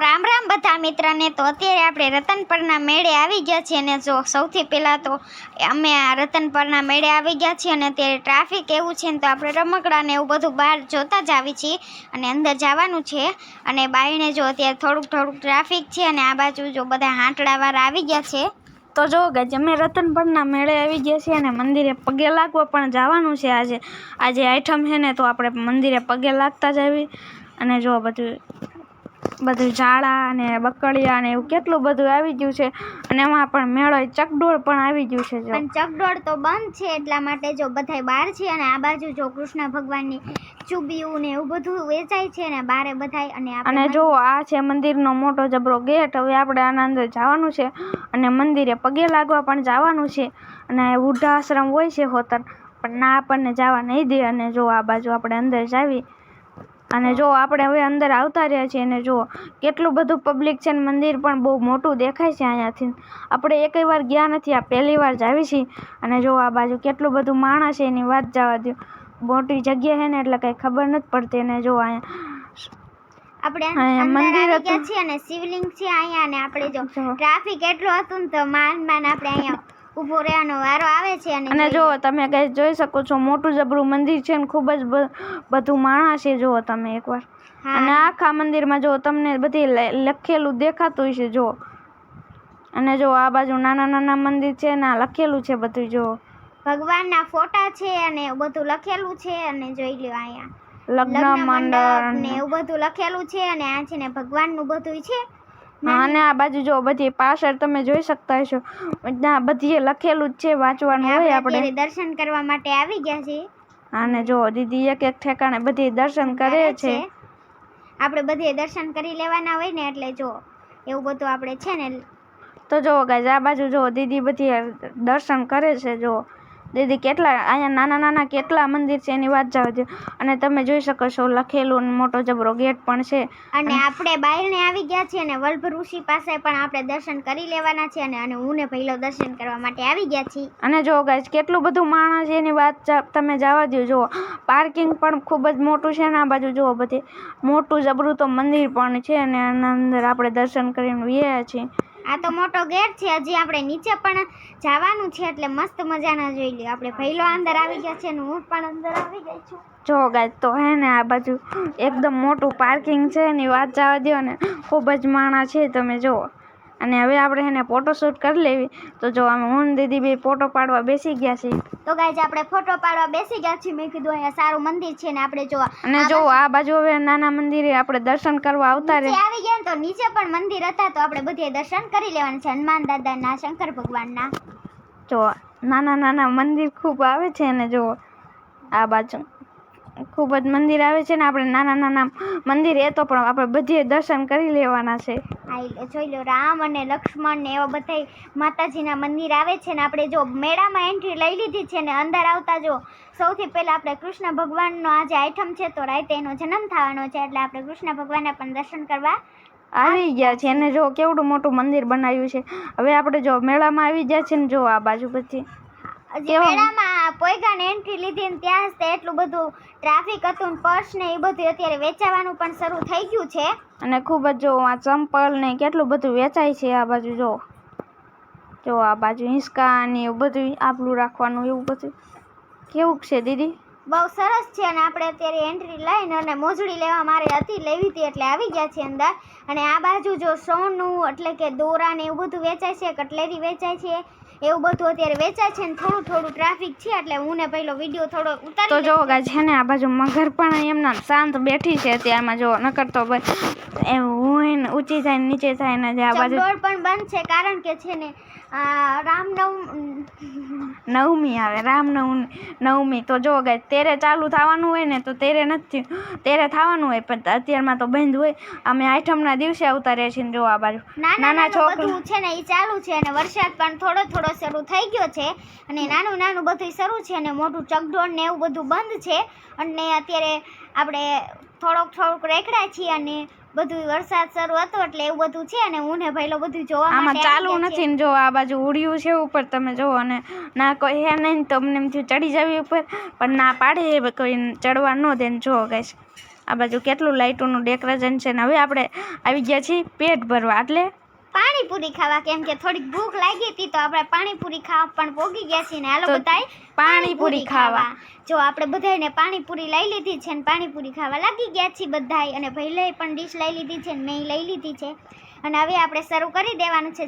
રામ રામ બધા મિત્રને. તો અત્યારે આપણે રતનપરના મેળે આવી ગયા છીએ અને જો સૌથી પહેલાં તો અમે આ રતનપરના મેળે આવી ગયા છીએ અને અત્યારે ટ્રાફિક એવું છે ને તો આપણે રમકડા ને એવું બધું બહાર જોતા જ આવી છીએ અને અંદર જવાનું છે. અને બાયણે જો અત્યારે થોડુંક થોડુંક ટ્રાફિક છે અને આ બાજુ જો બધા હાંટડાવાળા આવી ગયા છે. તો જો ગાઈઝ, અમે રતનપરના મેળે આવી ગયા છીએ અને મંદિરે પગે લાગવા પણ જવાનું છે આજે. આજે આઈટમ છે ને તો આપણે મંદિરે પગે લાગતા જ આવી. અને જો બધું બધું ઝાડા અને બકડિયા ને એવું કેટલું બધું આવી ગયું છે. અને એમાં પણ મેળો ચકડોળ પણ આવી ગયું છે જો. પણ ચકડોળ તો બંધ છે એટલા માટે જો બધાય બહાર છે અને આ બાજુ જો કૃષ્ણ ભગવાનની ચૂબીયું ને એવું બધું વેચાય છે ને બારે બધાય અને અને જો આ છે મંદિરનો મોટો જબરો ગેટ હવે આપણે આના અંદર જવાનું છે. અને મંદિરે પગે લાગવા પણ જવાનું છે. અને વૃદ્ધાશ્રમ હોય છે હોતર પણ ના આપણને જવા નહીં દે અને જો આ બાજુ આપણે અંદર જાવી અને જો આપણે હવે અંદર આવતા રહ્યા છીએ અને જો કેટલું બધું પબ્લિક છે ને મંદિર પણ બહુ મોટું દેખાય છે અહીંયાથી આપણે એકેય વાર ગયા નથી આ પહેલી વાર જાવી છીએ. અને જો આ બાજુ કેટલું બધું માણસ છે એની વાત જવા દો મોટી જગ્યા છે ને એટલે કંઈ ખબર નથી પડતી અને જો અહીંયા આપણે મંદિર આવી ગયા છીએ અને શિવલિંગ છે અહીંયા અને આપણે જો જો. ટ્રાફિક એટલું હતું ને તો માન માન આપણે અહીંયા ઊભો રહેવાનો વારો આવે છે અને અને જો તમે ગાઈસ જોઈ શકો છો મોટું જબરું મંદિર છે ને ખૂબ જ બધું માણસ છે જુઓ તમે એકવાર. અને આખા મંદિરમાં જો તમને બધી લખેલું દેખાતું છે જો અને જો આ બાજુ નાના નાના મંદિર છે ને આ લખેલું છે બધું જો ભગવાનના ફોટા છે અને બધું લખેલું છે અને જોઈ લ્યો અહીંયા. લગ્ન મંડળ ને એવું બધું લખેલું છે અને આ છે ને ભગવાનનું બધું છે. અને આ બાજુ જો બધી પાછળ તમે જોઈ શકતા હશો. ત્યાં બધી લખેલું જ છે વાંચવાનું હોય આપણે. દર્શન કરવા માટે આવી ગયા છે અને જો દીદી એક એક ઠેકાણે બધી દર્શન કરે છે. આપણે બધે દર્શન કરી લેવાના હોય ને એટલે જો એવું બધું આપણે છે ને તો જો ગાઈઝ આ બાજુ જો દીદી બધી દર્શન કરે છે જો. દીદી કેટલા અહીંયા નાના નાના કેટલા મંદિર છે એની વાત જવા દો અને તમે જોઈ શકો છો લખેલું મોટો જબરો ગેટ પણ છે. અને આપણે બહારને આવી ગયા છીએ અને વલ્ભ ઋષિ પાસે પણ આપણે દર્શન કરી લેવાના છે અને હું ને પહેલો દર્શન કરવા માટે આવી ગયા છીએ. અને જો ગાઈઝ કેટલું બધું માણસ છે એની વાત તમે જવા દો જુઓ. પાર્કિંગ પણ ખૂબ જ મોટું છે ને આ બાજુ જુઓ બધી. મોટું જબરું તો મંદિર પણ છે અને આના અંદર આપણે દર્શન કરીને વ્યા છીએ. આ તો મોટો ગેટ છે, હજી આપણે નીચે પણ જવાનું છે એટલે મસ્ત મજાના જોઈ લઈએ આપણે ભૈલો અંદર આવી ગયા છે ને હું પણ અંદર આવી ગઈ છું. જો ગાય તો હે ને આ બાજુ એકદમ મોટું પાર્કિંગ છે એની વાત જવા દો ને. ખૂબ જ માણા છે તમે, જુઓ. અને હવે આપણે એને ફોટોશૂટ કરી લેવી. તો જો અમે હું દીદી બી ફોટો પાડવા બેસી ગયા છીએ. તો ગાઈઝ આપણે ફોટો પાડવા બેસી ગયા છીએ. મેં કીધું અહીંયા સારું મંદિર છે ને આપણે જો અને જો આ બાજુ હવે નાના મંદિરે આપણે દર્શન કરવા આવતા રહે. આવી ગયા તો નીચે પણ મંદિર હતા તો આપણે બધે દર્શન કરી લેવાના છે. હનુમાન દાદાના શંકર ભગવાનના. જો નાના નાના મંદિર ખૂબ આવે છે અને જો આ બાજુ. ખૂબ જ મંદિર આવે છે ને આપણે નાના નાના મંદિર એ તો પણ આપણે બધે દર્શન કરી લેવાના છે આ જોઈ લો રામ અને લક્ષ્મણ ને એવા બધા માતાજીના મંદિર આવે છે ને આપણે જો મેળામાં એન્ટ્રી લઈ લીધી છે ને અંદર આવતા જો સૌથી પહેલાં આપણે કૃષ્ણ ભગવાનનો આજે આઈટમ છે તો રાતે એનો જન્મ થવાનો છે એટલે આપણે કૃષ્ણ ભગવાનના પણ દર્શન કરવા આવી ગયા છે અને જો કેવડું મોટું મંદિર બનાવ્યું છે હવે આપણે જો મેળામાં આવી ગયા છે ને જો આ બાજુ પછી? મેળામાં પોઈગાને એન્ટ્રી લીધી ને ત્યાં જ એટલું બધું ટ્રાફિક હતું ને પર્સ ને એ બધું અત્યારે વેચાવાનું પણ શરૂ થઈ ગયું છે. અને ખૂબ જ જો આ ચંપલ ને કેટલું બધું વેચાય છે આ બાજુ જો. જો આ બાજુ હિંચકા ને એવું બધું આપણું રાખવાનું એવું બધું. કેવું છે દીદી? બહુ સરસ છે અને આપણે અત્યારે એન્ટ્રી લઈને અને મોજડી લેવા મારે હતી લેવી હતી એટલે આવી ગયા છે અંદર. અને આ બાજુ જો સોનું એટલે કે દોરા ને એવું બધું વેચાય છે કટલેરી વેચાય છે. એવું બધું અત્યારે વેચાય છે ને થોડું થોડું ટ્રાફિક છે એટલે હું ને પહેલો વીડિયો થોડો તો જોવો જો ગાય છે ને આ બાજુ મગર પણ એમના શાંત બેઠી છે અત્યારમાં જો નકર તો એને ઊંચી થાય નીચે થાય ને જે આ બાજુ પણ બંધ છે કારણ કે છે ને આ રામનવમ નવમી આવે રામનવમી નવમી. તો જો ગાય તેરે ચાલુ થવાનું હોય ને તો તેરે નથી તેરે થવાનું હોય પણ અત્યારમાં તો બંધ હોય. અમે આઠમના દિવસે આવતા રહ્યા છીએ જો આ બાજુ. નાના છોકરા છે ને એ ચાલુ છે અને વરસાદ પણ થોડો થોડો શરૂ થઈ ગયો છે. અને નાનું નાનું બધું શરૂ છે અને મોટું ચકડોળ ને એવું બધું બંધ છે. અને અત્યારે આપણે થોડોક થોડુંક રેખડા છીએ અને બધું વરસાદ શરૂ હતો એટલે એવું બધું છે અને હું ને ભાઈલો બધું જોવા આમાં ચાલુ નથી ને જો આ બાજુ ઉડ્યું છે ઉપર તમે જુઓ અને ના કોઈ હે નહીં તમને એમ થયું ચડી જવી ઉપર પણ ના પાડે કોઈ ચડવા ન દે ને જો ગાઈશ આ બાજુ કેટલું લાઇટોનું ડેકોરેશન છે ને હવે આપણે આવી ગયા છીએ પેટ ભરવા. એટલે પાણીપુરી ખાવા કેમ કે થોડીક ભૂખ લાગી હતી તો આપણે પાણીપુરી ખાવા પણ પોગી ગયા છીએ ને. હાલો તો બધાય પાણીપુરી ખાવા. જો આપણે બધાને પાણીપુરી લઈ લીધી છે ને પાણીપુરી ખાવા લાગી ગયા છીએ બધાય અને પહેલે પણ ડીશ લઈ લીધી છે ને મેં લઈ લીધી છે. અને હવે આપણે શરૂ કરી દેવાનું છે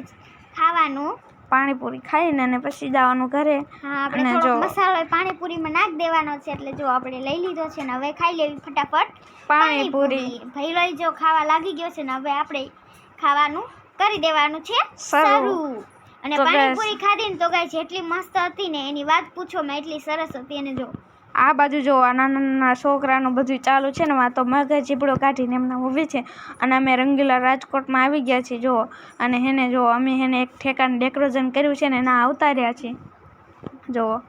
ખાવાનું. પાણીપુરી ખાઈને અને પછી જવાનું ઘરે. હા આપણે મસાલો પાણીપુરીમાં નાખ દેવાનો છે એટલે જો આપણે લઈ લીધો છે ને હવે ખાઈ લેવી ફટાફટ. પાણીપુરી. ભૈલો જો ખાવા લાગી ગયો છે ને હવે આપણે ખાવાનું કરી દેવાનું છે. શરૂ અને પાણીપુરી ખાધી ને તો ગાય જેટલી મસ્ત હતી ને એની વાત પૂછો મેં એટલી સરસ હતી. અને જો. આ બાજુ જો આ નાના નાના છોકરાનું બધું ચાલુ છે ને આ તો મગજ ચીપડો કાઢીને એમના ઊભી છે. અને અમે રંગીલા રાજકોટમાં આવી ગયા છીએ જો. અને એને જો અમે એને એક ઠેકાને ડેકોરેશન કર્યું છે ને એના આવતા રહ્યા છીએ. જુઓ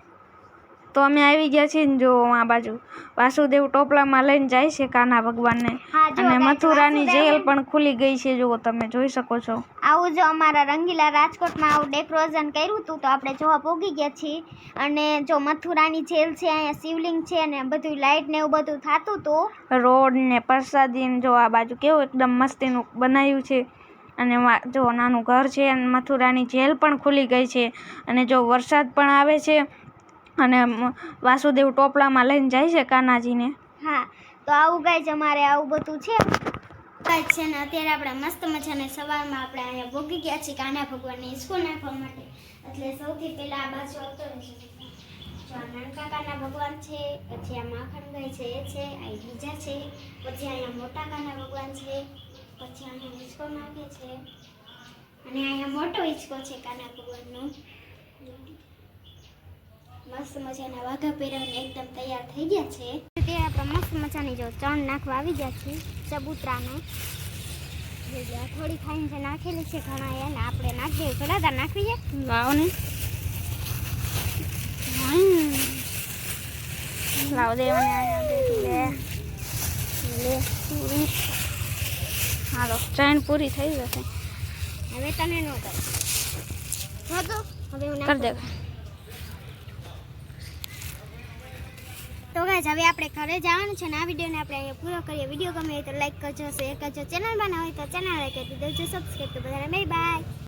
તો અમે આવી ગયા છીએ ને જો આ બાજુ. વાસુદેવ ટોપલામાં લઈને જાય છે કાના ભગવાનને. અને મથુરાની જેલ પણ ખુલી ગઈ છે જુઓ તમે જોઈ શકો છો. આવું જો અમારા રંગીલા રાજકોટમાં આવું ડેકોરેશન કર્યું હતું તો આપણે જોવા પોગી ગયા છીએ. અને જો મથુરાની જેલ છે અહીંયા શિવલિંગ છે અને બધું લાઇટ ને એવું બધું થતું હતું રોડ ને પ્રસાદી જો આ બાજુ કેવું એકદમ મસ્તીનું બનાવ્યું છે. અને જો નાનું ઘર છે અને મથુરાની જેલ પણ ખુલી ગઈ છે. અને જો વરસાદ પણ આવે છે અને વાસુદેવ ટોપલામાં લઈને જાય છે કાનાજીને. હા, તો આવું ગાય અમારે આવું બધું છે. ગાય છે ને, અત્યારે આપણે મસ્ત મજાને સવારમાં આપણે અહીંયા ભોગી ગયા છીએ કાના ભગવાનને ઈસકો નાખવા માટે. એટલે સૌથી પહેલા આ બાજુ આવતો આ નાનકા કાના ભગવાન છે, પછી આ માખણ ગાય છે, એ છે, આ બીજા છે, પછી અહીંયા મોટા કાના ભગવાન છે, પછી અહીંયા ઈસકો નાખે છે. અને અહીંયા મોટો ઈસકો છે કાના ભગવાનનો. મસ્ત મજાના વાઘા પહેરાવીને એકદમ તૈયાર થઈ ગયા છે. તે આપણે મસ્ત મજાની જો ચણ નાખવા આવી ગયા છે, ચબૂતરાનો. થોડી ખાઈને જે નાખેલી છે ઘણા એને આપણે નાખી દેવી ઘડાદાર નાખવી છે લાવો ને લાવો દે પૂરી હાલો ચૈન પૂરી થઈ જશે. હવે તને નો કર. કરી દે નાખું. તો ગાઈઝ હવે આપણે ઘરે જવાનું છે ને આ વિડીયોને આપણે અહીંયા પૂરો કરીએ. વીડિયો ગમે તો લાઈક કરજો શેર કરજો. ચેનલ હોય તો ચેનલ લાઈક કરી દેજો. સબસ્ક્રાઈબ તો બધાને. Bye bye